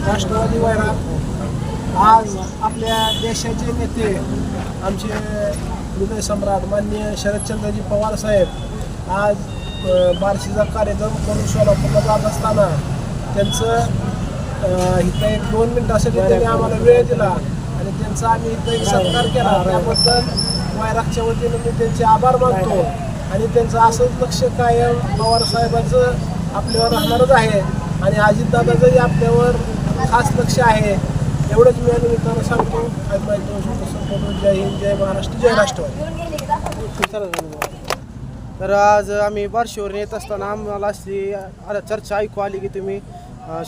राष्ट्रवादी वैरा आज आपल्या देशाचे नेते आमचे हृदय सम्राट माननीय शरदचंद्रजी पवार साहेब आज बारशीचा कार्यक्रम करून सोलापूरला जात असताना त्यांचं इथं एक दोन मिनिटासाठी त्यांनी आम्हाला वेळ दिला आणि त्यांचा आम्ही इथं एक सत्कार केला. त्याबद्दल वैरागच्या वतीनं मी त्यांचे आभार मानतो आणि त्यांचं असंच लक्ष कायम पवार साहेबांचं आपल्यावर राहणारच आहे. आणि अजितदादाचंही आपल्यावर खास लक्ष आहे एवढंच मी या निमित्तानं सांगतो आज माझी दोन शब्द संपवतो. जय हिंद जय महाराष्ट्र जय राष्ट्रवादी तर आज आम्ही बार्शीवरून येत असताना आम्हाला अशी चर्चा ऐकू आली की तुम्ही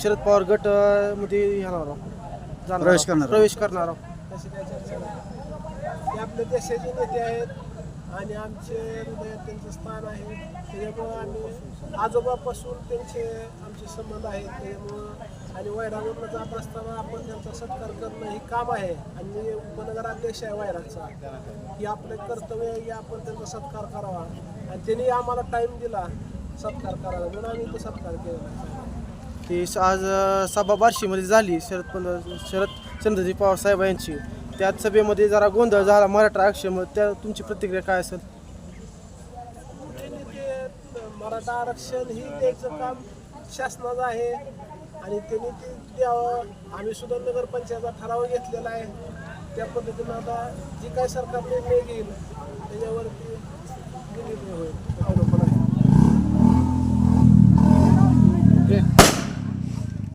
शरद पवार गटमध्ये येणार आहोत. जाणार प्रवेश. करणार आहोत. प्रवेश करणार आपल्या देशाचे नेते आहेत आणि आमचे हृदयात त्यांचं स्थान आहे. त्याच्यामुळं आम्ही आजोबापासून त्यांचे आमचे संबंध आहेत. त्याच्यामुळं आणि वैरागवरनं जात असताना आपण त्यांचा सत्कार करणं हे काम आहे. आणि मी उपनगराध्यक्ष आहे वैरागचा. की आपलं कर्तव्य आहे की आपण त्यांचा सत्कार करावा. आणि त्यांनी आम्हाला टाईम दिला सत्कार करावा म्हणून आम्ही तो सत्कार केला ती स- आज सभा बार्शीमध्ये झाली शरद पंधरा शरद चंद्रजी पवार साहेब यांची. त्याच सभेमध्ये जरा गोंधळ झाला मराठा आरक्षण त्या तुमची प्रतिक्रिया काय असेल? मराठा आरक्षण ही द्यायचं काम शासनाचं आहे आणि त्यांनी ते द्यावं. आम्ही सुद्धा नगरपंचायतचा ठराव घेतलेला आहे. त्या पद्धतीनं आता जी काय सरकार निर्णय घेईल त्याच्यावरती